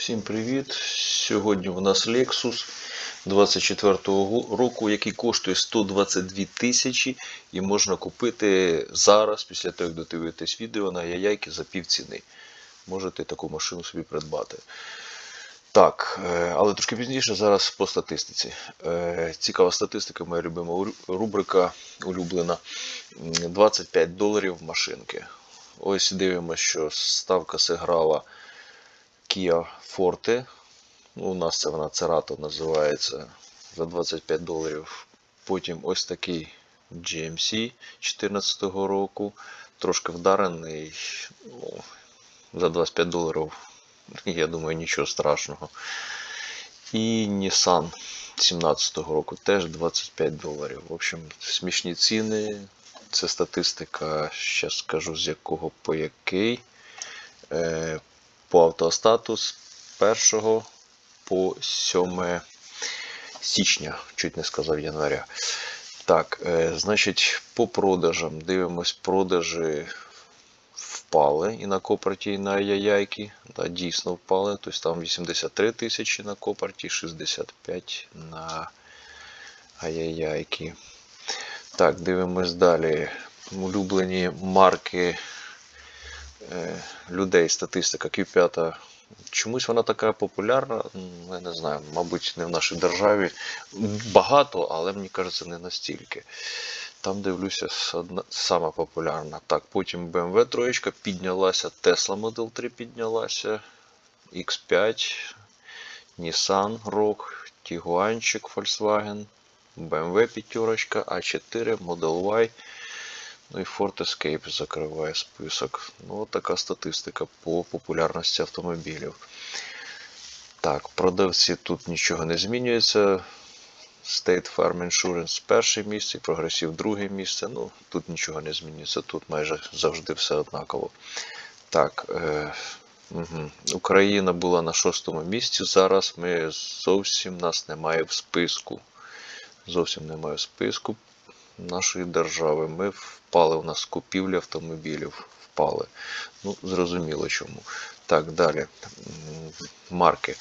Всім привіт! Сьогодні у нас Lexus 24-го року, який коштує 122 тисячі і можна купити зараз, після того, як додивитесь відео на яяйки за пів ціни. Можете таку машину собі придбати. Так, е, але трошки пізніше зараз по статистиці. Е, Цікава статистика, моя любима рубрика улюблена. 25 доларів машинки. Ось дивимося, що ставка зіграла Kia Forte. Ну, у нас це вона Cerato називається за 25 доларів. Потім ось такий GMC 2014 року. Трошки вдарений. Ну, за 25 доларів, я думаю, нічого страшного. І Nissan 17 року теж 25 доларів. В общем, смішні ціни. Це статистика, зараз скажу з якого по який. По автостату з 1 по 7 січня, чуть не сказав января. Так, е, значить, по продажам дивимось, продажі впали і на Копарті, і на Яяйки. Да, дійсно впали. Тобто там 83 тисячі на Копарті, 65 на Аяяйки. Так, дивимось далі. Улюблені марки людей, статистика Q5. Чомусь вона така популярна, я не знаю, мабуть, не в нашій державі. Багато, але мені кажеться, не настільки. Там дивлюся, одна, сама популярна. Так, потім BMW троєчка піднялася, Tesla Model 3 піднялася, X5, Nissan Rogue, Tiguanчик Volkswagen, BMW п'ятерочка, A4, Model Y. Ну і Ford Escape закриває список. Ну, от така статистика по популярності автомобілів. Так, продавці тут нічого не змінюється. State Farm Insurance перше місце, Progressive друге місце. Ну, тут нічого не змінюється, тут майже завжди все однаково. Так, е, угу. Україна була на шостому місці. Зараз ми зовсім нас немає в списку. Зовсім немає в списку нашої держави. Ми впали у нас купівлі автомобілів. Впали. Ну, зрозуміло чому. Так, далі. Марки.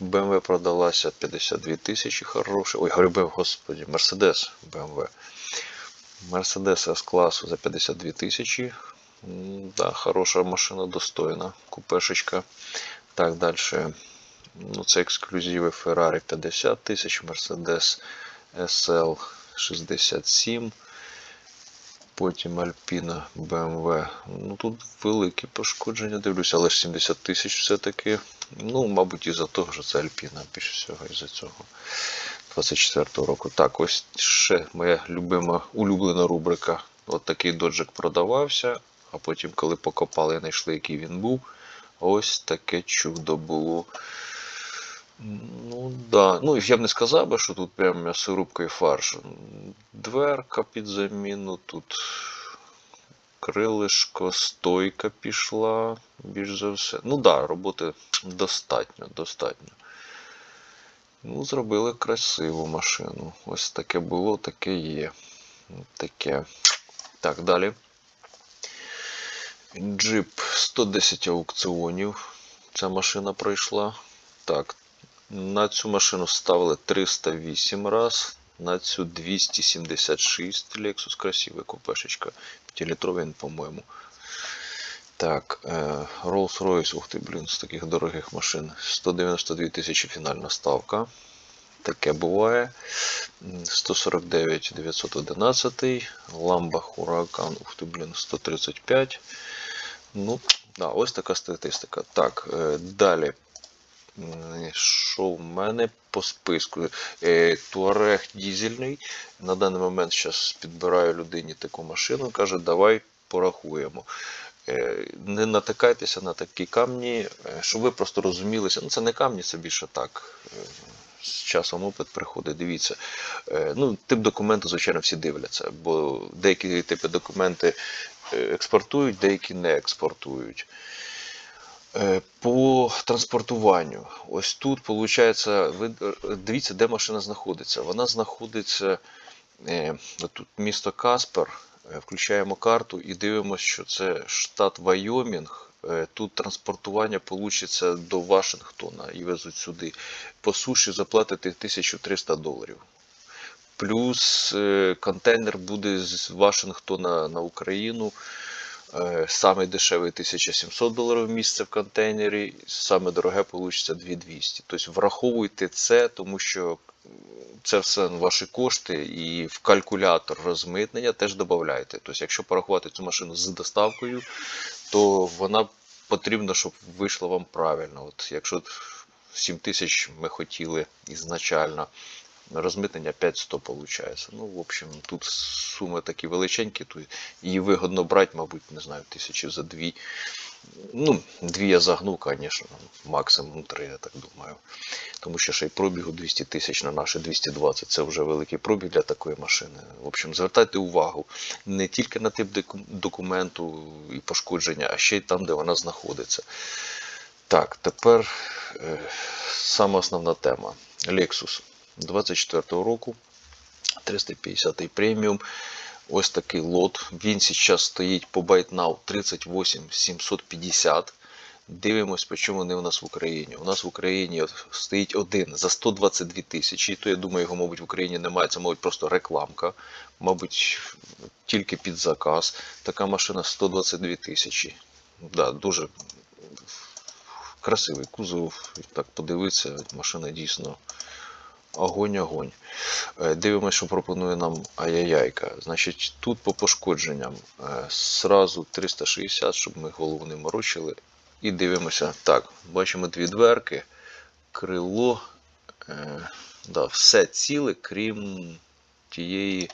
BMW продалася 52 тисячі хороший. Ой, говорю, господі, Mercedes BMW. Mercedes S-класу за 52 тисячі. Да, хороша машина, достойна. Купешечка. Так, далі. Ну, це ексклюзиви Ferrari 50 тисяч, Mercedes SL 67. Потім Alpina BMW. Ну тут великі пошкодження, дивлюся, але ж 70 тисяч все-таки. Ну, мабуть, із-за того, що це Alpina, більше всього із-за цього. 24-го року. Так, ось ще моя любима улюблена рубрика. От такий доджик продавався, а потім, коли покопали, знайшли, який він був. Ось таке чудо було. Ну, да. Ну, я б не сказав би, що тут прям м'ясорубка і фарш. Дверка під заміну, тут крилишко, стойка пішла, більш за все. Ну да, роботи достатньо, достатньо. Ну, зробили красиву машину. Ось таке було, таке є. Таке. Так, далі. Джип 110 аукціонів. Ця машина пройшла. Так, на цю машину ставили 308 раз, на цю 276 Lexus красивий купешечка. 5-літровий, він, по-моєму. Так, е, Rolls-Royce, ух ти, блін, з таких дорогих машин. 192 тисячі фінальна ставка. Таке буває. 149 911. Lambo Huracan, ух ти, блін, 135. Ну, да, ось така статистика. Так, е, далі. Що в мене по списку? Е, Туарег дізельний. На даний момент зараз підбираю людині таку машину. Каже, давай порахуємо. Е, Не натикайтеся на такі камні, е, щоб ви просто розумілися. Ну, це не камні, це більше так. З часом опит приходить. Дивіться. Ну, тип документу, звичайно, всі дивляться, бо деякі типи документи експортують, деякі не експортують. Е, По транспортуванню. Ось тут, виходить, ви е, дивіться, де машина знаходиться. Вона знаходиться е, тут місто Каспер. Включаємо карту і дивимося, що це штат Вайомінг. Тут транспортування получиться до Вашингтона і везуть сюди. По суші заплатите 1300 доларів. Плюс контейнер буде з Вашингтона на Україну. Е, Саме дешевий 1700 доларів місце в контейнері, саме дороге вийде 2200. Тобто враховуйте це, тому що це все ваші кошти, і в калькулятор розмитнення теж додавайте. Тобто, якщо порахувати цю машину з доставкою, то вона потрібно, щоб вийшла вам правильно. От якщо 7 тисяч ми хотіли ізначально, розмитнення 500 виходить. Ну, в общем, тут суми такі величенькі, то її вигодно брати, мабуть, не знаю, тисячі за дві. Ну, дві я загнув, звісно, максимум три, я так думаю. Тому що ще й пробігу 200 тисяч на наші 220 це вже великий пробіг для такої машини. В общем, звертайте увагу не тільки на тип документу і пошкодження, а ще й там, де вона знаходиться. Так, тепер е, сама основна тема. Lexus 24 року, 350 преміум. Ось такий лот. Він зараз стоїть по ByteNow 38 750. Дивимось, по чому вони у нас в Україні. У нас в Україні стоїть один за 122 тисячі. То я думаю, його, мабуть, в Україні немає. Це, мабуть, просто рекламка. Мабуть, тільки під заказ. Така машина 122 тисячі. Да, дуже красивий кузов. Так подивитися, машина дійсно огонь-огонь. Е, Дивимося, що пропонує нам Аяяйка. Значить, тут по пошкодженням е, сразу 360, щоб ми голову не морочили. І дивимося. Так, бачимо дві дверки, крило. Е, да, все ціле, крім тієї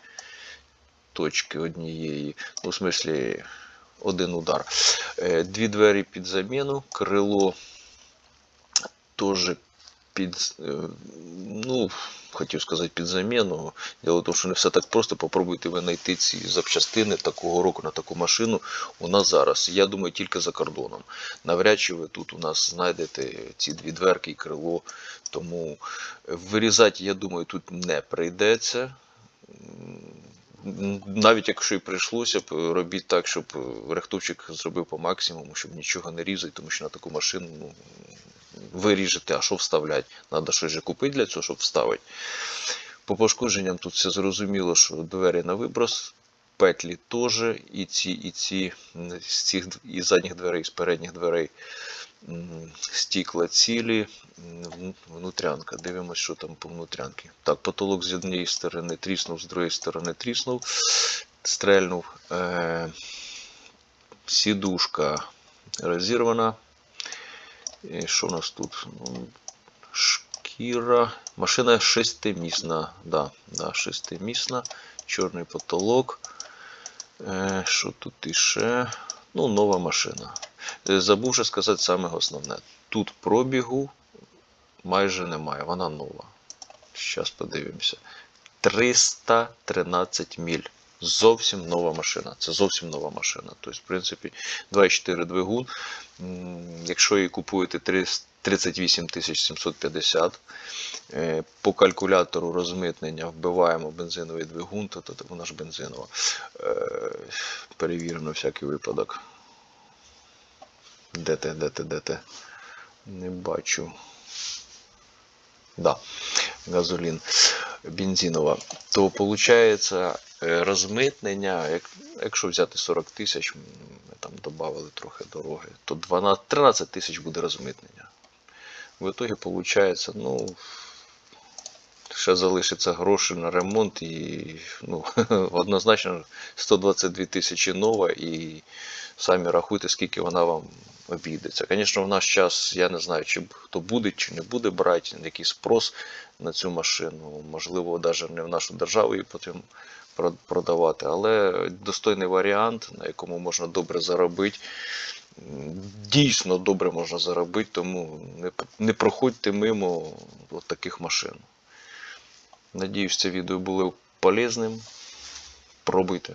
точки однієї. Ну, в смислі, один удар. Е, Дві двері під заміну, крило теж під, е, ну, хотів сказати під заміну. Діло в тому, що не все так просто. Попробуйте ви знайти ці запчастини такого року на таку машину у нас зараз. Я думаю, тільки за кордоном. Навряд чи ви тут у нас знайдете ці дві дверки і крило. Тому вирізати, я думаю, тут не прийдеться. Навіть якщо і прийшлося б, робіть так, щоб е, рихтовчик зробив по максимуму, щоб нічого не різати, тому що на таку машину ну, ви ріжете, а що вставляти? Треба щось же купити для цього, щоб вставити. По пошкодженням тут все зрозуміло, що двері на виброс, петлі теж, і ці, і ці з цих д- і задніх дверей, і з передніх дверей стікла цілі, внутрянка. Дивимося, що там по внутрянки. Так, потолок з однієї сторони тріснув, з другої сторони тріснув, стрельнув. Е- сідушка розірвана. І що у нас тут? Ну, Шкіра. Машина шестимісна. Да, да, шестимісна. Чорний потолок. Е, що тут іще? Ну, нова машина. Е, Забув ще сказати саме основне. Тут пробігу майже немає, вона нова. Зараз подивимося. 313 міль. Зовсім нова машина. Це зовсім нова машина. Тобто, в принципі, 2,4 двигун. Якщо її купуєте 38 750, е, по калькулятору розмитнення вбиваємо бензиновий двигун, то, то, вона ж бензинова. Е, Перевірено всякий випадок. Де те, де те, де те? Не бачу. Да, газолін бензинова. То виходить розмитнення, як, якщо взяти 40 тисяч, ми там додали трохи дороги, то 12, 13 тисяч буде розмитнення. В итоге виходить, ну, ще залишиться гроші на ремонт і ну, однозначно 122 тисячі нова і самі рахуйте, скільки вона вам обійдеться. Звісно, в наш час я не знаю, чи хто буде, чи не буде брати який спрос на цю машину. Можливо, навіть не в нашу державу її потім продавати, але достойний варіант, на якому можна добре заробити. Дійсно добре можна заробити, тому не, не проходьте мимо от таких машин. Надіюсь, це відео було полезним. Пробуйте.